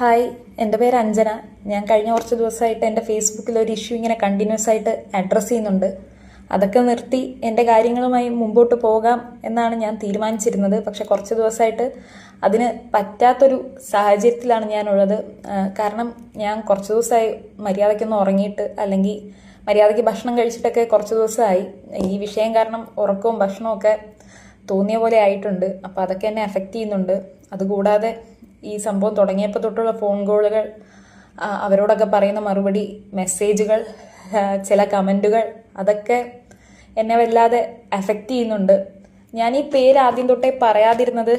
Hi എന്റെ പേര് അഞ്ജന. ഞാൻ കഴിഞ്ഞ കുറച്ച് ദിവസമായിട്ട് എന്റെ ഫേസ്ബുക്കിൽ ഒരു ഇഷ്യൂ ഇങ്ങനെ കണ്ടിന്യൂസ് ആയിട്ട് അഡ്രസ്സ് ചെയ്യുന്നുണ്ട്. അതൊക്കെ നിർത്തി എന്റെ കാര്യങ്ങളുമായി മുമ്പോട്ട് പോകാം എന്നാണ് ഞാൻ തീരുമാനിച്ചിരുന്നത്. പക്ഷെ കുറച്ച് ദിവസമായിട്ട് അതിന് പറ്റാത്തൊരു സാഹചര്യത്തിലാണ് ഞാനുള്ളത്. കാരണം ഞാൻ കുറച്ച് ദിവസമായി മര്യാദയ്ക്കൊന്ന് ഉറങ്ങിയിട്ട് അല്ലെങ്കിൽ മര്യാദയ്ക്ക് ഭക്ഷണം കഴിച്ചിട്ടൊക്കെ കുറച്ച് ദിവസമായി. ഈ വിഷയം കാരണം ഉറക്കവും ഭക്ഷണവും ഒക്കെ തോന്നിയ പോലെ ആയിട്ടുണ്ട്. അപ്പോൾ അതൊക്കെ എന്നെ എഫക്റ്റ് ചെയ്യുന്നുണ്ട്. അതുകൂടാതെ ഈ സംഭവം തുടങ്ങിയപ്പോൾ തൊട്ടുള്ള ഫോൺ കോളുകൾ അവരോടൊക്കെ പറയുന്ന മറുപടി മെസ്സേജുകൾ ചില കമന്റുകൾ അതൊക്കെ എന്നെ വല്ലാതെ എഫക്റ്റ് ചെയ്യുന്നുണ്ട്. ഞാൻ ഈ പേര് ആദ്യം തൊട്ടേ പറയാതിരുന്നത്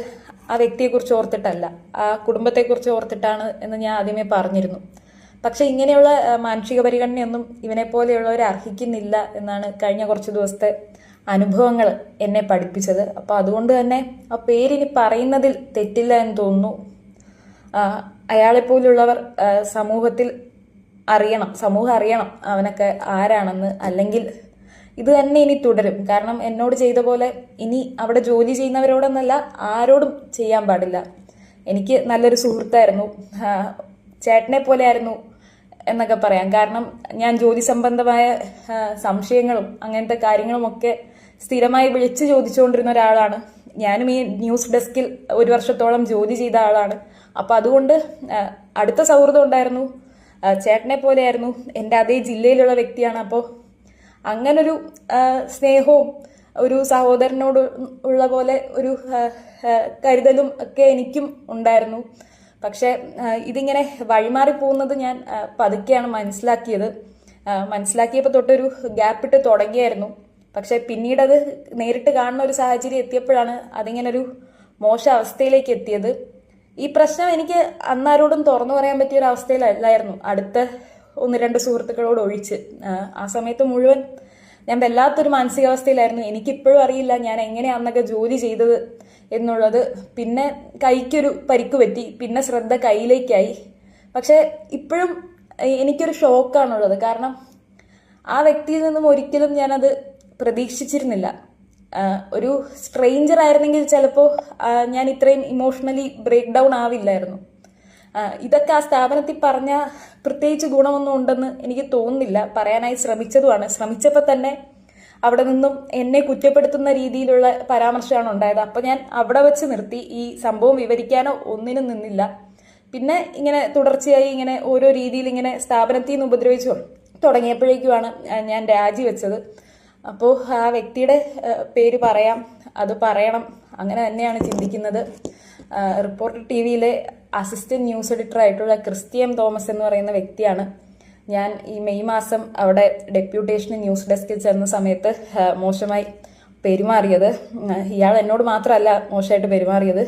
ആ വ്യക്തിയെക്കുറിച്ച് ഓർത്തിട്ടല്ല. ആ കുടുംബത്തെക്കുറിച്ച് ഓർത്തിട്ടാണ് എന്ന് ഞാൻ ആദ്യമേ പറഞ്ഞിരുന്നു. പക്ഷെ ഇങ്ങനെയുള്ള മാനുഷിക പരിഗണനയൊന്നും ഇവനെ പോലെയുള്ളവരെ അർഹിക്കുന്നില്ല എന്നാണ് കഴിഞ്ഞ കുറച്ച് ദിവസത്തെ അനുഭവങ്ങൾ എന്നെ പഠിപ്പിച്ചത്. അപ്പോൾ അതുകൊണ്ട് തന്നെ ആ പേരിനി പറയുന്നതിൽ തെറ്റില്ല എന്ന് തോന്നുന്നു. അയാളെപ്പോലുള്ളവർ സമൂഹത്തിൽ അറിയണം സമൂഹം അറിയണം അവനൊക്കെ ആരാണെന്ന് അല്ലെങ്കിൽ ഇത് തന്നെ ഇനി തുടരും. കാരണം എന്നോട് ചെയ്ത പോലെ ഇനി അവിടെ ജോലി ചെയ്യുന്നവരോടൊന്നല്ല ആരോടും ചെയ്യാൻ പാടില്ല. എനിക്ക് നല്ലൊരു സുഹൃത്തായിരുന്നു. ചേട്ടനെ പോലെ ആയിരുന്നു എന്നൊക്കെ പറയാം. കാരണം ഞാൻ ജോലി സംബന്ധമായ സംശയങ്ങളും അങ്ങനത്തെ കാര്യങ്ങളുമൊക്കെ സ്ഥിരമായി വിളിച്ചു ചോദിച്ചുകൊണ്ടിരുന്ന ഒരാളാണ്. ഞാനും ഈ ന്യൂസ് ഡെസ്കിൽ ഒരു വർഷത്തോളം ജോലി ചെയ്ത ആളാണ്. അപ്പോൾ അതുകൊണ്ട് അടുത്ത സൗഹൃദം ഉണ്ടായിരുന്നു. ചേട്ടനെ പോലെയായിരുന്നു. എന്റെ അതേ ജില്ലയിലുള്ള വ്യക്തിയാണ്. അപ്പോൾ അങ്ങനൊരു സ്നേഹവും ഒരു സഹോദരനോട് ഉള്ള പോലെ ഒരു കരുതലും ഒക്കെ എനിക്കും ഉണ്ടായിരുന്നു. പക്ഷേ ഇതിങ്ങനെ വഴിമാറി പോകുന്നത് ഞാൻ പതുക്കെയാണ് മനസ്സിലാക്കിയത്. മനസ്സിലാക്കിയപ്പോൾ തൊട്ടൊരു ഗ്യാപ്പിട്ട് തുടങ്ങിയായിരുന്നു. പക്ഷേ പിന്നീട് അത് നേരിട്ട് കാണുന്ന ഒരു സാഹചര്യം എത്തിയപ്പോഴാണ് അതിങ്ങനെ ഒരു മോശ അവസ്ഥയിലേക്ക് എത്തിയത്. ഈ പ്രശ്നം എനിക്ക് അന്നാരോടും തുറന്നു പറയാൻ പറ്റിയ ഒരു അവസ്ഥയിലല്ലായിരുന്നു അടുത്ത ഒന്ന് രണ്ട് സുഹൃത്തുക്കളോട് ഒഴിച്ച്. ആ സമയത്ത് മുഴുവൻ ഞാൻ വല്ലാത്തൊരു മാനസികാവസ്ഥയിലായിരുന്നു. എനിക്കിപ്പോഴും അറിയില്ല ഞാൻ എങ്ങനെയാണ് അന്നൊക്കെ ജോലി ചെയ്തത് എന്നുള്ളത്. പിന്നെ കൈക്കൊരു പരിക്ക് പറ്റി പിന്നെ ശ്രദ്ധ കയ്യിലേക്കായി. പക്ഷേ ഇപ്പോഴും എനിക്കൊരു ഷോക്കാണുള്ളത്. കാരണം ആ വ്യക്തിയിൽ നിന്നും ഒരിക്കലും ഞാനത് പ്രതീക്ഷിച്ചിരുന്നില്ല. ഒരു സ്ട്രെയിഞ്ചർ ആയിരുന്നെങ്കിൽ ചിലപ്പോൾ ഞാൻ ഇത്രയും ഇമോഷണലി ബ്രേക്ക് ഡൗൺ ആവില്ലായിരുന്നു. ഇതൊക്കെ ആ സ്ഥാപനത്തിൽ പറഞ്ഞ പ്രത്യേകിച്ച് ഗുണമൊന്നും ഉണ്ടെന്ന് എനിക്ക് തോന്നുന്നില്ല. പറയാനായി ശ്രമിച്ചതുമാണ്. ശ്രമിച്ചപ്പോൾ തന്നെ അവിടെ നിന്നും എന്നെ കുറ്റപ്പെടുത്തുന്ന രീതിയിലുള്ള പരാമർശമാണ് ഉണ്ടായത്. അപ്പോൾ ഞാൻ അവിടെ വെച്ച് നിർത്തി. ഈ സംഭവം വിവരിക്കാനോ ഒന്നിനും നിന്നില്ല. പിന്നെ ഇങ്ങനെ തുടർച്ചയായി ഇങ്ങനെ ഓരോ രീതിയിൽ ഇങ്ങനെ സ്ഥാപനത്തിൽ നിന്ന് ഉപദ്രവിച്ചു തുടങ്ങിയപ്പോഴേക്കുമാണ് ഞാൻ രാജിവെച്ചത്. അപ്പോൾ ആ വ്യക്തിയുടെ പേര് പറയാം അത് പറയണം അങ്ങനെ തന്നെയാണ് ചിന്തിക്കുന്നത്. റിപ്പോർട്ടർ ടി വിയിലെ അസിസ്റ്റന്റ് ന്യൂസ് എഡിറ്റർ ആയിട്ടുള്ള ക്രിസ്ത്യൻ തോമസ് എന്ന് പറയുന്ന വ്യക്തിയാണ്. ഞാൻ ഈ മെയ് മാസം അവിടെ ഡെപ്യൂട്ടേഷന് ന്യൂസ് ഡെസ്കിൽ ചെന്ന സമയത്ത് മോശമായി പെരുമാറിയത്. ഇയാൾ എന്നോട് മാത്രമല്ല മോശമായിട്ട് പെരുമാറിയത്.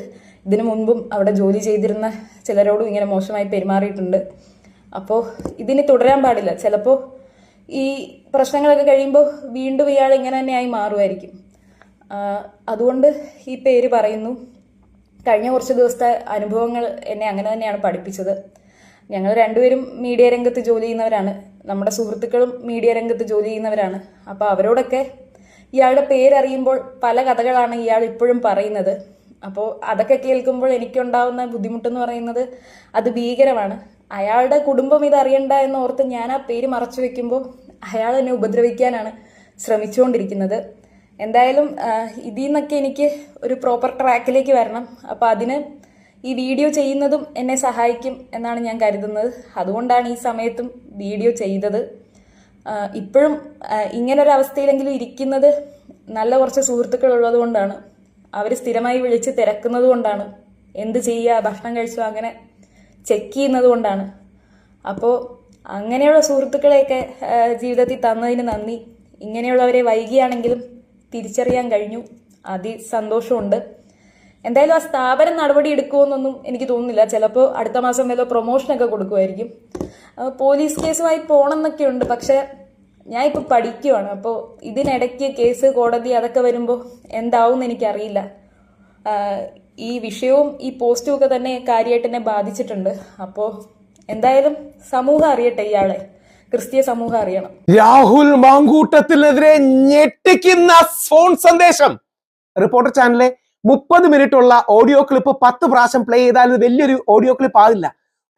ഇതിനു മുൻപും അവിടെ ജോലി ചെയ്തിരുന്ന ചിലരോടും ഇങ്ങനെ മോശമായി പെരുമാറിയിട്ടുണ്ട്. അപ്പോൾ ഇതിനി തുടരാൻ പാടില്ല. ചിലപ്പോൾ ഈ പ്രശ്നങ്ങളൊക്കെ കഴിയുമ്പോൾ വീണ്ടും ഇയാൾ ഇങ്ങനെ തന്നെയായി മാറുമായിരിക്കും. അതുകൊണ്ട് ഈ പേര് പറയുന്നു. കഴിഞ്ഞ കുറച്ച് ദിവസത്തെ അനുഭവങ്ങൾ എന്നെ അങ്ങനെ തന്നെയാണ് പഠിപ്പിച്ചത്. ഞങ്ങൾ രണ്ടുപേരും മീഡിയ രംഗത്ത് ജോലി ചെയ്യുന്നവരാണ്. നമ്മുടെ സുഹൃത്തുക്കളും മീഡിയ രംഗത്ത് ജോലി ചെയ്യുന്നവരാണ്. അപ്പോൾ അവരോടൊക്കെ ഇയാളുടെ പേരറിയുമ്പോൾ പല കഥകളാണ് ഇയാൾ ഇപ്പോഴും പറയുന്നത്. അപ്പോൾ അതൊക്കെ കേൾക്കുമ്പോൾ എനിക്കുണ്ടാവുന്ന ബുദ്ധിമുട്ടെന്ന് പറയുന്നത് അത് ഭീകരമാണ്. അയാളുടെ കുടുംബം ഇത് അറിയണ്ട എന്ന് ഓർത്ത് ഞാൻ ആ പേര് മറച്ചു വെക്കുമ്പോൾ അയാൾ എന്നെ ഉപദ്രവിക്കാനാണ് ശ്രമിച്ചുകൊണ്ടിരിക്കുന്നത്. എന്തായാലും ഇതിൽ നിന്നൊക്കെ എനിക്ക് ഒരു പ്രോപ്പർ ട്രാക്കിലേക്ക് വരണം. അപ്പോൾ അതിന് ഈ വീഡിയോ ചെയ്യുന്നതും എന്നെ സഹായിക്കും എന്നാണ് ഞാൻ കരുതുന്നത്. അതുകൊണ്ടാണ് ഈ സമയത്തും വീഡിയോ ചെയ്തത്. ഇപ്പോഴും ഇങ്ങനൊരവസ്ഥയിലെങ്കിലും ഇരിക്കുന്നത് നല്ല കുറച്ച് സുഹൃത്തുക്കൾ ഉള്ളത് കൊണ്ടാണ്. അവർ സ്ഥിരമായി വിളിച്ച് തിരക്കുന്നത് കൊണ്ടാണ്. എന്ത് ചെയ്യുക ഭക്ഷണം കഴിച്ചോ അങ്ങനെ ചെക്ക് ചെയ്യുന്നത് കൊണ്ടാണ്. അപ്പോൾ അങ്ങനെയുള്ള സുഹൃത്തുക്കളെയൊക്കെ ജീവിതത്തിൽ തന്നതിന് നന്ദി. ഇങ്ങനെയുള്ളവരെ വൈകിയാണെങ്കിലും തിരിച്ചറിയാൻ കഴിഞ്ഞു. അതി സന്തോഷമുണ്ട് എന്തായാലും ആ സ്ഥാപനം നടപടി എടുക്കുമെന്നൊന്നും എനിക്ക് തോന്നുന്നില്ല. ചിലപ്പോൾ അടുത്ത മാസം വല്ല പ്രൊമോഷനൊക്കെ കൊടുക്കുമായിരിക്കും പോലീസ് കേസുമായി പോകണമെന്നൊക്കെ ഉണ്ട് പക്ഷേ ഞാൻ ഇപ്പോൾ പഠിക്കുവാണ്. അപ്പോൾ ഇതിനിടയ്ക്ക് കേസ് കോടതി അതൊക്കെ വരുമ്പോൾ എന്താവും എന്ന് എനിക്കറിയില്ല ഈ വിഷയവും ഈ പോസ്റ്റും ഒക്കെ തന്നെ കാര്യമായിട്ട് എന്നെ ബാധിച്ചിട്ടുണ്ട്. അപ്പോൾ എന്തായാലും സമൂഹം അറിയട്ടെ ഇയാളെ. ക്രിസ്തീയ സമൂഹം അറിയണം. രാഹുൽ മാങ്കൂട്ടത്തിനെതിരെ ഞെട്ടിക്കുന്ന ഫോൺ സന്ദേശം. റിപ്പോർട്ടർ ചാനലിലെ മുപ്പത് മിനിറ്റ് ഉള്ള ഓഡിയോ ക്ലിപ്പ് പത്ത് പ്രാവശ്യം പ്ലേ ചെയ്താൽ വലിയൊരു ഓഡിയോ ക്ലിപ്പ് ആകില്ല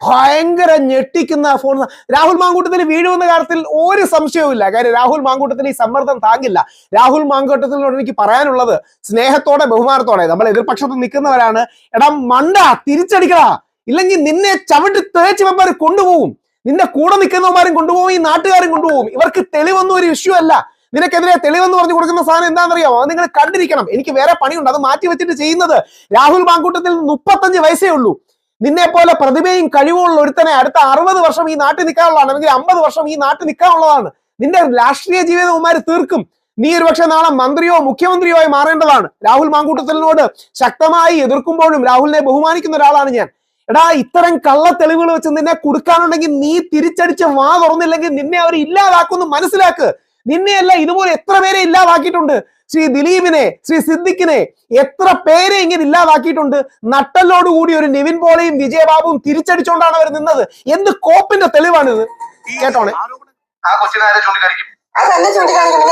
ഭയങ്കര ഞെട്ടിക്കുന്ന ഫോൺ. രാഹുൽ മാങ്കൂട്ടത്തിൽ വീഴുമെന്ന കാര്യത്തിൽ ഒരു സംശയവുമില്ല. കാര്യം രാഹുൽ മാങ്കൂട്ടത്തിന് ഈ സമ്മർദ്ദം താങ്ങില്ല. രാഹുൽ മാങ്കൂട്ടത്തിനോട് എനിക്ക് പറയാനുള്ളത് സ്നേഹത്തോടെ ബഹുമാനത്തോടെ. നമ്മൾ എതിർപക്ഷത്ത് നിൽക്കുന്നവരാണ്. എടാ മണ്ട തിരിച്ചടിക്കടാ. ഇല്ലെങ്കിൽ നിന്നെ ചവിട്ടി തേച്ചവന്മാർ കൊണ്ടുപോകും. നിന്റെ കൂടെ നിൽക്കുന്നവന്മാരും കൊണ്ടുപോകും ഈ നാട്ടുകാരും കൊണ്ടുപോകും. ഇവർക്ക് തെളിവൊന്നും ഒരു ഇഷ്യൂ അല്ല. നിനക്കെതിരെ തെളിവെന്ന് പറഞ്ഞു കൊടുക്കുന്ന സാധനം എന്താണെന്നറിയാമോ? അത് നിങ്ങൾ കണ്ടിരിക്കണം. എനിക്ക് വേറെ പണിയുണ്ട്. അത് മാറ്റി വെച്ചിട്ട് ചെയ്യുന്നത് രാഹുൽ മാങ്കൂട്ടത്തിൽ മുപ്പത്തഞ്ച് വയസ്സേ ഉള്ളൂ. നിന്നെ പോലെ പ്രതിഭയും കഴിവുള്ള ഒരുത്തനെ അടുത്ത അറുപത് വർഷം ഈ നാട്ടിൽ നിൽക്കാനുള്ളതാണ്. അല്ലെങ്കിൽ അമ്പത് വർഷം ഈ നാട്ടിൽ നിൽക്കാനുള്ളതാണ്. നിന്റെ രാഷ്ട്രീയ ജീവിതവുമാര് തീർക്കും. നീ ഒരുപക്ഷെ നാളെ മന്ത്രിയോ മുഖ്യമന്ത്രിയോ ആയി മാറേണ്ടതാണ്. രാഹുൽ മാങ്കൂട്ടത്തിനോട് ശക്തമായി എതിർക്കുമ്പോഴും രാഹുലിനെ ബഹുമാനിക്കുന്ന ഒരാളാണ് ഞാൻ. എടാ ഇത്തരം കള്ള തെളിവുകൾ വെച്ച് നിന്നെ കൊടുക്കാനുണ്ടെങ്കിൽ നീ തിരിച്ചടിച്ച് വാ തുറന്നില്ലെങ്കിൽ നിന്നെ അവർ ഇല്ലാതാക്കുമെന്ന് മനസ്സിലാക്ക്. നിന്നെയല്ല ഇതുപോലെ എത്ര പേരെ ഇല്ലാതാക്കിയിട്ടുണ്ട്? ശ്രീ ദിലീപിനെ ശ്രീ സിദ്ദിഖിനെ എത്ര പേരെ ഇങ്ങനെ ഇല്ലാതാക്കിയിട്ടുണ്ട്? നട്ടലോടുകൂടി ഒരു നിവിൻ പോലെയും വിജയബാബുവും തിരിച്ചടിച്ചുകൊണ്ടാണ് അവർ നിന്നത്. എന്ത് കോപ്പിന്റെ തെളിവാണിത്? കേട്ടോണേ? അതല്ല ചൂണ്ടിക്കാണിക്കുന്നത്?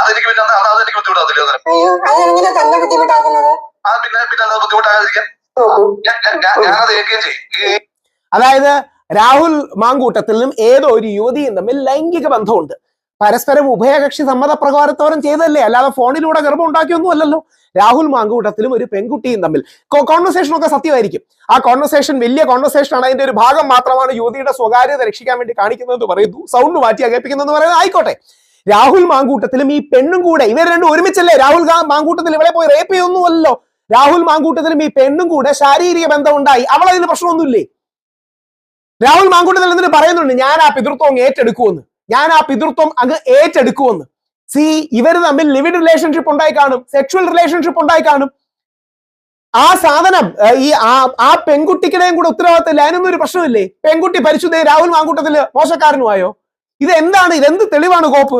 അതെനിക്ക് പിന്നെ അത് അതെനിക്ക് ബുദ്ധിമുട്ടാകത്തില്ല അന്നേരം? തന്നെ ബുദ്ധിമുട്ടാക്കുന്നത്? ആ പിന്നെ പിന്നെ അത് ബുദ്ധിമുട്ടാകാതിരിക്കാൻ. ഞാനത് ഏൽക്കുകയും ചെയ്യും. അതായത് രാഹുൽ മാങ്കൂട്ടത്തിലും ഏതോ ഒരു യുവതിയും തമ്മിൽ ലൈംഗിക ബന്ധമുണ്ട്. പരസ്പരം ഉഭയകക്ഷി സമ്മതപ്രകാരത്തോരം ചെയ്തല്ലേ അല്ലാതെ ഫോണിലൂടെ ഗർഭം ഉണ്ടാക്കിയൊന്നും അല്ലല്ലോ. രാഹുൽ മാങ്കൂട്ടത്തിലും ഒരു പെൺകുട്ടിയും തമ്മിൽ. കോൺവെർസേഷൻ ഒക്കെ സത്യമായിരിക്കും. ആ കോൺവെർസേഷൻ വലിയ കോൺവെർസേഷൻ ആണ്. അതിന്റെ ഒരു ഭാഗം മാത്രമാണ് യുവതിയുടെ സ്വകാര്യത രക്ഷിക്കാൻ വേണ്ടി കാണിക്കുന്നതെന്ന് പറയുന്നു. സൗണ്ട് മാറ്റി അകേപ്പിക്കുന്നതെന്ന് പറയുന്നത്. ആയിക്കോട്ടെ. രാഹുൽ മാങ്കൂട്ടത്തിലും ഈ പെണ്ണും കൂടെ ഇവർ രണ്ടും ഒരുമിച്ചല്ലേ? രാഹുൽ മാങ്കൂട്ടത്തിൽ ഇവിടെ പോയി റേപ്പ് ചെയ്യൊന്നുമല്ലോ രാഹുൽ മാങ്കൂട്ടത്തിലും ഈ പെണ്ണും കൂടെ ശാരീരിക ബന്ധം ഉണ്ടായി അവൾ അതിന് പ്രശ്നമൊന്നുമില്ലേ? രാഹുൽ മാങ്കൂട്ടത്തിൽ എന്നിട്ട് പറയുന്നുണ്ട് ഞാൻ ആ പിതൃത്വം അങ്ങ് ഏറ്റെടുക്കുമെന്ന്. ഞാൻ ആ പിതൃത്വം അങ്ങ് ഏറ്റെടുക്കുമെന്ന്. സി ഇവർ തമ്മിൽ ലിവിഡ് റിലേഷൻഷിപ്പ് ഉണ്ടായി കാണും സെക്ഷുവൽ റിലേഷൻഷിപ്പ് ഉണ്ടായി കാണും. ആ സാധനം ഈ ആ പെൺകുട്ടിക്കിടെയും കൂടെ ഉത്തരവാദിത്തമില്ല. അതിനൊന്നും ഒരു പ്രശ്നമില്ലേ? പെൺകുട്ടി പരിശുദ്ധ രാഹുൽ മാങ്കൂട്ടത്തിൽ മോശക്കാരനുമായോ? ഇത് എന്താണ് ഇതെന്ത് തെളിവാണ് കോപ്പ്?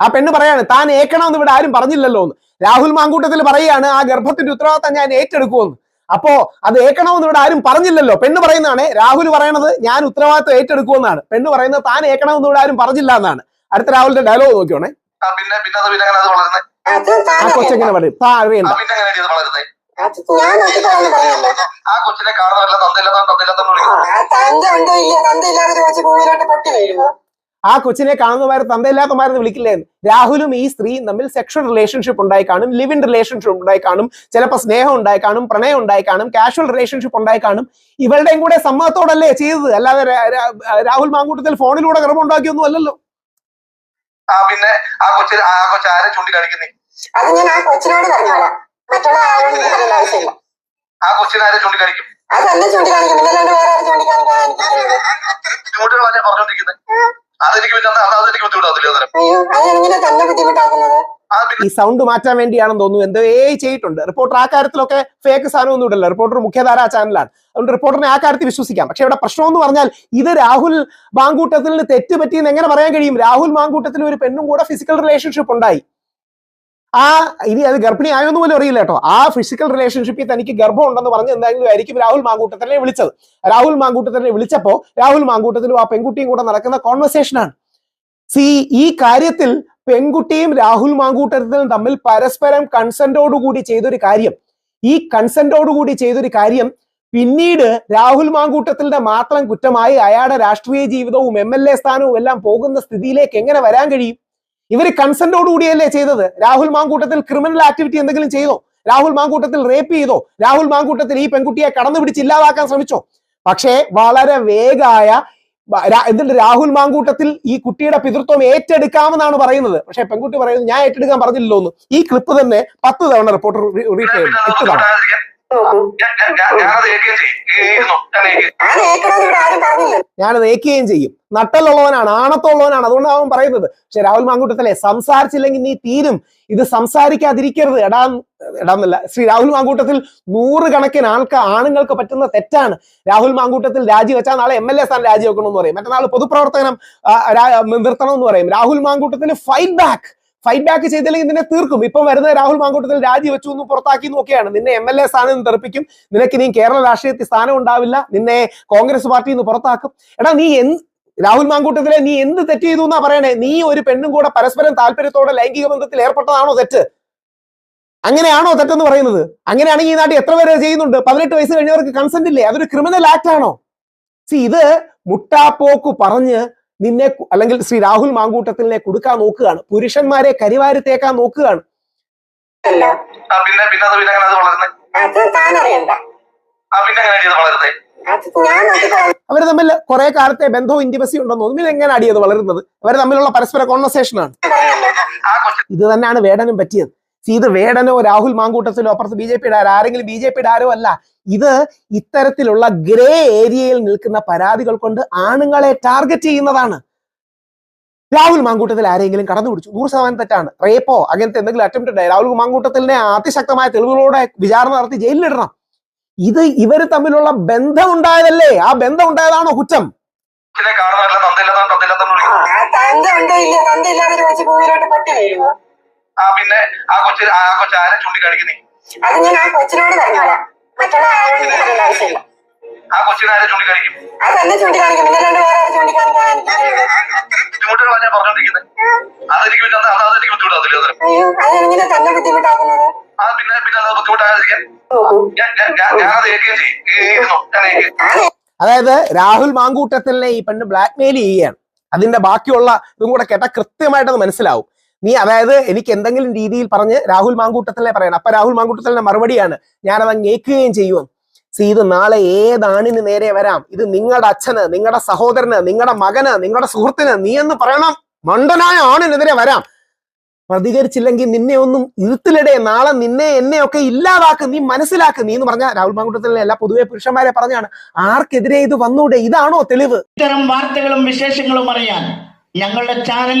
ആ പെണ്ണ് പറയാണ് താൻ ഏക്കണമെന്ന് ഇവിടെ ആരും പറഞ്ഞില്ലല്ലോ എന്ന്. രാഹുൽ മാങ്കൂട്ടത്തിൽ പറയാണ് ആ ഗർഭത്തിന്റെ ഉത്തരവാദിത്തം ഞാൻ ഏറ്റെടുക്കുമെന്ന് അപ്പോ അത് ഏക്കണമെന്ന് ഇവിടെ ആരും പറഞ്ഞില്ലല്ലോ. പെണ്ണ് പറയുന്നതാണ് രാഹുൽ പറയണത് ഞാൻ ഉത്തരവാദിത്തം ഏറ്റെടുക്കുമെന്നാണ് പെണ്ണ് പറയുന്നത് താൻ ഏക്കണമെന്ന് ഇവിടെ ആരും പറഞ്ഞില്ല എന്നാണ്. അടുത്ത രാഹുലിന്റെ ഡയലോഗ് നോക്കിയോണേ ആ പിന്നെ പിന്നെ ആ കൊച്ചെങ്ങനെ പറയും? താ ആ കൊച്ചിനെ കാണുന്നവരെല്ലാം വിളിക്കും. ആ കൊച്ചിനെ തന്തയില്ലാത്തമാരെന്ന് വിളിക്കില്ലേ? രാഹുലും ഈ സ്ത്രീയും തമ്മിൽ സെക്ഷൽ റിലേഷൻഷിപ്പ് ഉണ്ടായി കാണും ലിവ് ഇൻ റിലേഷൻഷിപ്പ് ഉണ്ടായി കാണും ചിലപ്പോൾ സ്നേഹം ഉണ്ടായി കാണും പ്രണയം ഉണ്ടായി കാണും കാഷ്വൽ റിലേഷൻഷിപ്പ് ഉണ്ടായി കാണും. ഇവളുടെയും കൂടെ സമ്മതത്തോടല്ലേ ചെയ്തത്? അല്ലാതെ രാഹുൽ മാങ്കൂട്ടത്തിൽ ഫോണിലൂടെ ഗർഭം ഉണ്ടാക്കിയൊന്നും അല്ലല്ലോ. ആ പിന്നെ ആ കൊച്ചിനെ ആ കൊച്ചാരെ ആരെ ചൂണ്ടിക്കാണിക്കുന്നേ? അത് ഞാൻ ആ കൊച്ചിനോട് പറഞ്ഞോളാം. മറ്റുള്ള ആവശ്യമില്ല. ആ കൊച്ചിനെ ആരെ ചൂണ്ടിക്കാണിക്കും? അതല്ല ചൂണ്ടിക്കാണിക്കുന്നത് അല്ലാണ്ട് വേറെ ആരും ചൂണ്ടിക്കാണിക്കാൻ എനിക്കറിയില്ല ബുദ്ധിമുട്ടുകളാണ് ഞാൻ പറഞ്ഞോണ്ടിരിക്കുന്നത് അതെനിക്ക് പിന്നെ അത് അതെനിക്ക് ബുദ്ധിമുട്ടാകത്തില്ല അന്നേരം. അയ്യോ അതെങ്ങനെ തന്നെ ബുദ്ധിമുട്ടാക്കുന്നത്? ആ പിന്നെ ഈ സൗണ്ട് മാറ്റാൻ വേണ്ടിയാണെന്ന് തോന്നുന്നു. എന്തോ ഏ ചെയ്തിട്ടുണ്ട്. റിപ്പോർട്ടർ ആ കാര്യത്തിലൊക്കെ ഫേക്ക് സാധനമൊന്നും ഇടല്ല. റിപ്പോർട്ടർ മുഖ്യധാര ചാനലാണ് അതുകൊണ്ട് റിപ്പോർട്ടറിനെ ആ കാര്യത്തിൽ വിശ്വസിക്കാം. പക്ഷെ ഇവിടെ പ്രശ്നം എന്ന് പറഞ്ഞാൽ ഇത് രാഹുൽ മാങ്കൂട്ടത്തിന് തെറ്റ് പറ്റിയെന്ന് എങ്ങനെ പറയാൻ കഴിയും? രാഹുൽ മാങ്കൂട്ടത്തിൽ ഒരു പെണ്ണും കൂടെ ഫിസിക്കൽ റിലേഷൻഷിപ്പ് ഉണ്ടായി. ആ ഇനി അത് ഗർഭിണി ആയോന്ന് പോലും അറിയില്ല കേട്ടോ. ആ ഫിസിക്കൽ റിലേഷൻഷിപ്പിൽ തനിക്ക് ഗർഭം ഉണ്ടെന്ന് പറഞ്ഞ് എന്തായാലും ആയിരിക്കും രാഹുൽ മാങ്കൂട്ടത്തിനെ വിളിച്ചത്. രാഹുൽ മാങ്കൂട്ടത്തിനെ വിളിച്ചപ്പോ രാഹുൽ മാങ്കൂട്ടത്തിലും ആ പെൺകുട്ടിയും കൂടെ നടക്കുന്ന കോൺവെർസേഷനാണ് സി ഈ കാര്യത്തിൽ പെൺകുട്ടിയും രാഹുൽ മാങ്കൂട്ടത്തിനും തമ്മിൽ പരസ്പരം കൺസെന്റോടുകൂടി ചെയ്തൊരു കാര്യം. ഈ കൺസെന്റോടുകൂടി ചെയ്തൊരു കാര്യം പിന്നീട് രാഹുൽ മാങ്കൂട്ടത്തിന്റെ മാത്രം കുറ്റമായി അയാളുടെ രാഷ്ട്രീയ ജീവിതവും എം എൽ എ സ്ഥാനവും എല്ലാം പോകുന്ന സ്ഥിതിയിലേക്ക് എങ്ങനെ വരാൻ കഴിയും? ഇവർ കൺസെന്റോടുകൂടിയല്ലേ ചെയ്തത്? രാഹുൽ മാങ്കൂട്ടത്തിൽ ക്രിമിനൽ ആക്ടിവിറ്റി എന്തെങ്കിലും ചെയ്തോ? രാഹുൽ മാങ്കൂട്ടത്തിൽ റേപ്പ് ചെയ്തോ? രാഹുൽ മാങ്കൂട്ടത്തിൽ ഈ പെൺകുട്ടിയെ കടന്നു പിടിച്ച് ഇല്ലാതാക്കാൻ ശ്രമിച്ചോ? പക്ഷേ വളരെ വേഗായ എന്നിട്ട് രാഹുൽ മാങ്കൂട്ടത്തിൽ ഈ കുട്ടിയുടെ പിതൃത്വം ഏറ്റെടുക്കാമെന്നാണ് പറയുന്നത്. പക്ഷെ പെൺകുട്ടി പറയുന്നത് ഞാൻ ഏറ്റെടുക്കാൻ പറഞ്ഞില്ലല്ലോ എന്ന് ഈ ക്ലിപ്പ് തന്നെ പത്ത് തവണ റിപ്പോർട്ടർ റീപ്ലേ ചെയ്തു. ഞാനത് ഏക്കുകയും ചെയ്യും. നട്ടലുള്ളവനാണ് ആണത്തുള്ളവനാണ് അതുകൊണ്ടാണ് അവൻ പറയുന്നത് പക്ഷെ രാഹുൽ മാങ്കൂട്ടത്തിലെ സംസാരിച്ചില്ലെങ്കിൽ നീ തീരും. ഇത് സംസാരിക്കാതിരിക്കരുത്. എടാ എടാന്നല്ല ശ്രീ രാഹുൽ മാങ്കൂട്ടത്തിൽ നൂറുകണക്കിന് ആൾക്കാർ ആണുങ്ങൾക്ക് പറ്റുന്ന തെറ്റാണ്. രാഹുൽ മാങ്കൂട്ടത്തിൽ രാജിവെച്ചാൽ നാളെ എം എൽ എ സ്ഥാനം രാജിവെക്കണം എന്ന് പറയും. മറ്റന്നാൾ പൊതുപ്രവർത്തനം നിർത്തണം എന്ന് പറയും. രാഹുൽ മാങ്കൂട്ടത്തിന് ഫൈറ്റ് ബാക്ക് ഫൈറ്റ് ബാക്ക് ചെയ്തില്ലെങ്കിൽ നിന്നെ തീർക്കും. ഇപ്പം വരുന്ന രാഹുൽ മാങ്കൂട്ടത്തിൽ രാജിവെച്ചു ഒന്ന് പുറത്താക്കി നോക്കിയാണ് നിന്നെ എം എൽ എ സ്ഥാനം നിന്ന് തെറിപ്പിക്കും. നിനക്ക് നീ കേരള രാഷ്ട്രീയത്തിൽ സ്ഥാനം ഉണ്ടാവില്ല. നിന്നെ കോൺഗ്രസ് പാർട്ടിയിൽ നിന്ന് പുറത്താക്കും. എടാ നീ എന്ത് രാഹുൽ മാങ്കൂട്ടത്തിലെ നീ എന്ത് തെറ്റ് ചെയ്തു എന്നാ പറയണേ? നീ ഒരു പെണ്ണും കൂടെ പരസ്പരം താല്പര്യത്തോടെ ലൈംഗിക ബന്ധത്തിൽ ഏർപ്പെട്ടതാണോ തെറ്റ്? അങ്ങനെയാണോ തെറ്റെന്ന് പറയുന്നത്? അങ്ങനെയാണെങ്കിൽ ഈ നാട്ടിൽ എത്ര പേര് ചെയ്യുന്നുണ്ട്? പതിനെട്ട് വയസ്സ് കഴിഞ്ഞവർക്ക് കൺസെന്റ് ഇല്ലേ? അതൊരു ക്രിമിനൽ ആക്ട് ആണോ? സി ഇത് മുട്ടാപ്പോക്ക് പറഞ്ഞ് നിന്നെ അല്ലെങ്കിൽ ശ്രീ രാഹുൽ മാങ്കൂട്ടത്തിനെ കൊടുക്കാൻ നോക്കുകയാണ്. പുരുഷന്മാരെ കരിവാരി തേക്കാൻ നോക്കുകയാണ് അവർ തമ്മിൽ കുറെ കാലത്തെ ബന്ധവും ഇന്റിമസി ഉണ്ടെന്ന് തോന്നുന്നു. എങ്ങനെയാണ് എങ്ങനെ അടിയത് വളരുന്നത്? അവർ തമ്മിലുള്ള പരസ്പര കോൺവെർസേഷൻ ആണ്. ഇത് തന്നെയാണ് വേടനും പറ്റിയത്. ഇത് വേടനോ രാഹുൽ മാങ്കൂട്ടത്തിലോ അപ്പുറത്ത് ബി ജെ പിയുടെ ആരോ ആരെങ്കിലും ബി ജെ പിയുടെ ആരോ അല്ല. ഇത് ഇത്തരത്തിലുള്ള ഗ്രേ ഏരിയയിൽ നിൽക്കുന്ന പരാതികൾ കൊണ്ട് ആണുങ്ങളെ ടാർഗറ്റ് ചെയ്യുന്നതാണ്. രാഹുൽ മാങ്കൂട്ടത്തിൽ ആരെങ്കിലും കടന്നു പിടിച്ചു. നൂറ് ശതമാനം തെറ്റാണ്. റേപ്പോ അങ്ങനത്തെ എന്തെങ്കിലും അറ്റംപ്റ്റ് ഉണ്ടായി. രാഹുൽ മാങ്കൂട്ടത്തിനെ അതിശക്തമായ തെളിവുകളോടെ വിചാരണ നടത്തി ജയിലിലിടണം ഇത് ഇവർ തമ്മിലുള്ള ബന്ധം ഉണ്ടായതല്ലേ? ആ ബന്ധം ഉണ്ടായതാണോ കുറ്റം? തന്തയില്ലാത്തവൻ തന്തയില്ലാത്തവൻ വിളിക്കുന്നു ആ തന്റെ ഉണ്ടോ ഇല്ലയോ തന്റെ ഇല്ലാതെ ചോദിച്ച് ഭൂമിയിലോട്ട് പൊട്ടി വീഴുമോ ആ പിന്നെ ആ കൊച്ചു ആ കൊച്ചു ആരെ ചൂണ്ടിക്കാണിക്കുന്നേ? അത് ഞാൻ ആ കൊച്ചിനോട് പറഞ്ഞോളാം മറ്റുള്ള ആരോടും എനിക്ക് പറയേണ്ട ആവശ്യമില്ല. ആ കൊച്ചിനെ ആരെ ചൂണ്ടിക്കാണിക്കും? അത് എന്നെ ചൂണ്ടിക്കാണിക്കും. പിന്നെ രണ്ട് വേറെ ആരെ ചൂണ്ടിക്കാണിക്കാൻ എനിക്കറിയില്ല. ബുദ്ധിമുട്ടുകളാണ് ഞാൻ പറഞ്ഞോണ്ടിരിക്കുന്നത് അതെനിക്ക് പിന്നെ അത് അതെനിക്ക് അയ്യോ അതെങ്ങനെ തന്നെ ബുദ്ധിമുട്ടാക്കുന്നത്? ആ പിന്നെ പിന്നെ അത് ബുദ്ധിമുട്ടാകാതിരിക്കാൻ. ഞാൻ ഞാൻ- അതായത് രാഹുൽ മാങ്കൂട്ടത്തിനെ ഈ പെണ്ണ് ബ്ലാക്ക്മെയിൽ ചെയ്യുകയാണ്. അതിന്റെ ബാക്കിയുള്ള ഇതും കൂടെ കേട്ടാൽ കൃത്യമായിട്ടത് മനസ്സിലാവും. നീ അതായത് എനിക്ക് എന്തെങ്കിലും രീതിയിൽ പറഞ്ഞ് രാഹുൽ മാങ്കൂട്ടത്തിലെ പറയണം. അപ്പൊ രാഹുൽ മാങ്കൂട്ടത്തിലെ മറുപടിയാണ് ഞാനത് അങ്ങേക്കുകയും ചെയ്യും. സി ഇത് നാളെ ഏതാണിന് നേരെ വരാം? ഇത് നിങ്ങളുടെ അച്ഛന് നിങ്ങളുടെ സഹോദരന് നിങ്ങളുടെ മകന് നിങ്ങളുടെ സുഹൃത്തിന് നീ എന്ന് പറയണം. മണ്ടനായ ആണിനെതിരെ വരാം. പ്രതികരിച്ചില്ലെങ്കിൽ നിന്നെ ഒന്നും ഇരുത്തിലിടെ നാളെ നിന്നെ എന്നെ ഒക്കെ ഇല്ലാതാക്കും നീ മനസ്സിലാക്ക്. നീ എന്ന് പറഞ്ഞ രാഹുൽ മാങ്കൂട്ടത്തിലെ എല്ലാ പൊതുവെ പുരുഷന്മാരെ പറഞ്ഞാണ് ആർക്കെതിരെ ഇത് വന്നൂടെ? ഇതാണോ തെളിവ്? ഇത്തരം വാർത്തകളും വിശേഷങ്ങളും അറിയാൻ ഞങ്ങളുടെ ചാനൽ